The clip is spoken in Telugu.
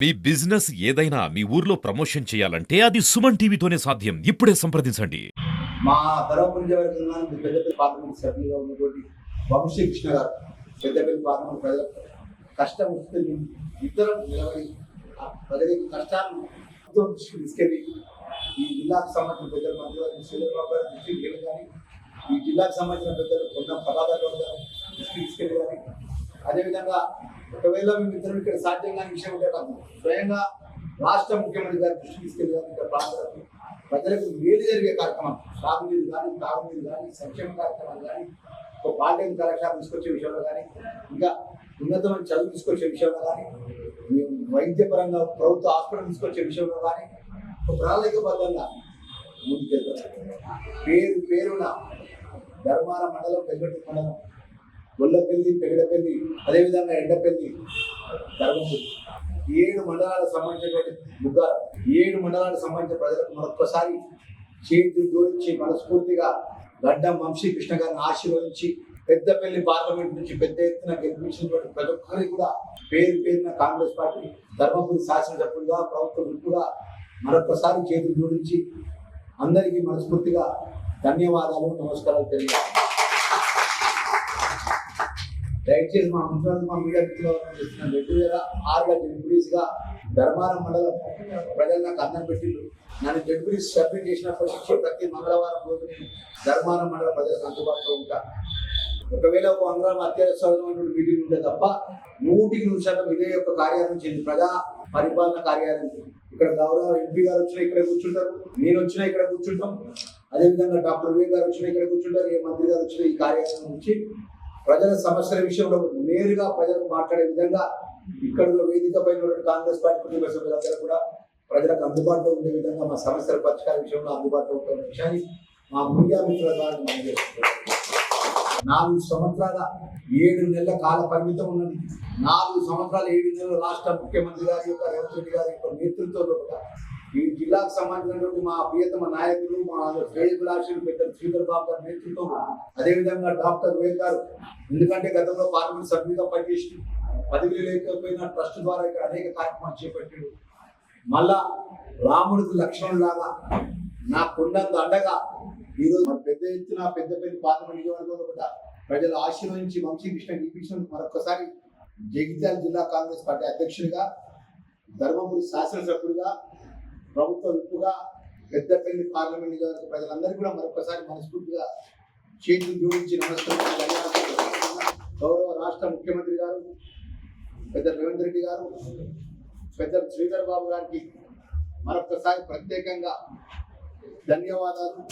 మీ బిజినెస్ ఏదైనా మీ ఊర్లో ప్రమోషన్ చేయాలంటే అది సుమన్ టీవీతోనే సాధ్యం. ఇప్పుడే సంప్రదించండి. మా ధర్మపురి పెద్దపల్లి పార్లమెంట్ సభ్యులుగా ఉన్నటువంటి వంశీ కృష్ణ గారు పెద్దపల్లి పార్లమెంట్ కష్టం వస్తుంది ఇద్దరం నిలబడి కష్టాలను దృష్టికి తీసుకెళ్ళి ఈ జిల్లాకు సంబంధించిన పెద్దల మంత్రి శ్రీధర్బాబు గారి దృష్టికి వెళ్ళి కానీ ఈ జిల్లాకు సంబంధించిన పెద్దలు కొంత పదార్థాలు దృష్టికి తీసుకెళ్ళి కానీ అదేవిధంగా ఒకవేళ మేము ఇద్దరు ఇక్కడ సాధ్యం కాని విషయం ఉంటే స్వయంగా రాష్ట్ర ముఖ్యమంత్రి గారి దృష్టికి తీసుకెళ్ళి కానీ ఇక్కడ ప్రాంతాలకు ప్రజలకు మేలు జరిగే కార్యక్రమం సాగునీరు కానీ తాగునీరు కానీ సంక్షేమ కార్యక్రమాలు కానీ ఒక పాలిటెక్నిక్ కళాశాల తీసుకొచ్చే విషయంలో కానీ ఇంకా ఉన్నతమైన చదువు తీసుకొచ్చే విషయంలో కానీ మేము వైద్యపరంగా ప్రభుత్వ హాస్పిటల్ తీసుకొచ్చే విషయంలో కానీ ఒక ప్రణాళికబద్ధంగా ముందుకెళ్తారు పేరు పేరున ధర్మాన మండలం పెద్దటి మండలం గొల్లపల్లి పెగడపల్లి అదేవిధంగా ఎండపల్లి ధర్మపురి ఏడు మండలాలకు సంబంధించినటువంటి ముగ్గారు ఏడు మండలాలకు సంబంధించిన ప్రజలకు మరొక్కసారి చేతి జోడించి మనస్ఫూర్తిగా గడ్డం వంశీ కృష్ణ గారిని ఆశీర్వదించి పెద్దపల్లి పార్లమెంట్ నుంచి పెద్ద ఎత్తున గెలిపించినటువంటి ప్రతి ఒక్కరికి కూడా పేరు పేరున కాంగ్రెస్ పార్టీ ధర్మపురి శాసనసభ్యులుగా ప్రభుత్వ విప్పుగా మరొకసారి చేతులు జోడించి అందరికీ మనస్ఫూర్తిగా ధన్యవాదాలు నమస్కారాలు తెలియజేస్తాను దయచేసి మా మంత్రులు మా మీడియా మిత్రులు చేస్తున్నాను రెండు వేల ఆరులో జడ్పీస్గా ధర్మారం మండలం ప్రజలు నాకు అందం పెట్టిండు నన్ను జడ్పీస్ సబ్మిట్ చేసినప్పటి నుంచి ప్రతి మంగళవారం రోజు నేను ధర్మారం మండల ప్రజలకు అందుబాటులో ఉంటా. ఒకవేళ ఒక మంగళవారం అత్యవసరమైన మీటింగ్ ఉంటే తప్ప నూటికి నూరు శాతం ఇదే యొక్క కార్యాలయం చెంది ప్రజా పరిపాలన కార్యాలయం. ఇక్కడ గౌరవ ఎంపీ గారు వచ్చినా ఇక్కడ కూర్చుంటారు నేను వచ్చినా ఇక్కడ కూర్చుంటాం. అదేవిధంగా డాక్టర్ వివేక్ గారు వచ్చినా ఇక్కడ కూర్చుంటారు ఏ మంత్రి గారు వచ్చినా ఈ కార్యాలయం నుంచి. ప్రజల సమస్యల విషయంలో నేరుగా ప్రజలకు మాట్లాడే విధంగా ఇక్కడ వేదికపై కాంగ్రెస్ పార్టీ కుటుంబ సభ్యులందరూ కూడా ప్రజలకు అందుబాటులో ఉండే విధంగా మా సమస్యల పరిష్కార విషయంలో అందుబాటులో ఉంటున్న విషయాన్ని మా మీడియా మిత్రుల ద్వారా మనం నాలుగు సంవత్సరాల ఏడు నెలల కాల పరిమితం ఉన్నది. నాలుగు సంవత్సరాలు ఏడు నెలల రాష్ట్ర ముఖ్యమంత్రి గారి యొక్క రేవంత్ రెడ్డి గారి యొక్క నేతృత్వంలో కూడా ఈ జిల్లాకు సంబంధించినటువంటి మా ప్రియతమ నాయకులు మా శ్రేయభిలాషులు పెద్ద శ్రీధర్ బాబు గారి నేతృత్వం అదేవిధంగా డాక్టర్ వివేక్ ఎందుకంటే గతంలో పార్లమెంట్ సభ్యులుగా పనిచేసి పదవి లేకపోయిన ట్రస్ట్ ద్వారా ఇక్కడ అనేక కార్యక్రమాలు చేపట్టాడు మళ్ళా రాముడికి లక్ష్మణ్ లాగా నా కొండంత అండగా ఈరోజు పెద్ద ఎత్తున పెద్ద పెద్ద పార్లమెంట్ నియోజకవర్గంలో కూడా ప్రజలు ఆశీర్వదించి వంశీకృష్ణ గెలిపించినందుకు మరొకసారి జగిత్యాల జిల్లా కాంగ్రెస్ పార్టీ అధ్యక్షుడిగా ధర్మపురి శాసనసభ్యుడిగా ప్రభుత్వ విప్పుగా పెద్దపల్లి పార్లమెంట్ నియోజకవర్గ ప్రజలందరికీ కూడా మరొకసారి మనస్ఫూర్తిగా చేతులు జోడించి నమస్కారం గౌరవ రాష్ట్ర ముఖ్యమంత్రి గారు పెద్ద రేవంత్ రెడ్డి గారు పెద్ద శ్రీధర్ బాబు గారికి మరొకసారి ప్రత్యేకంగా ధన్యవాదాలు.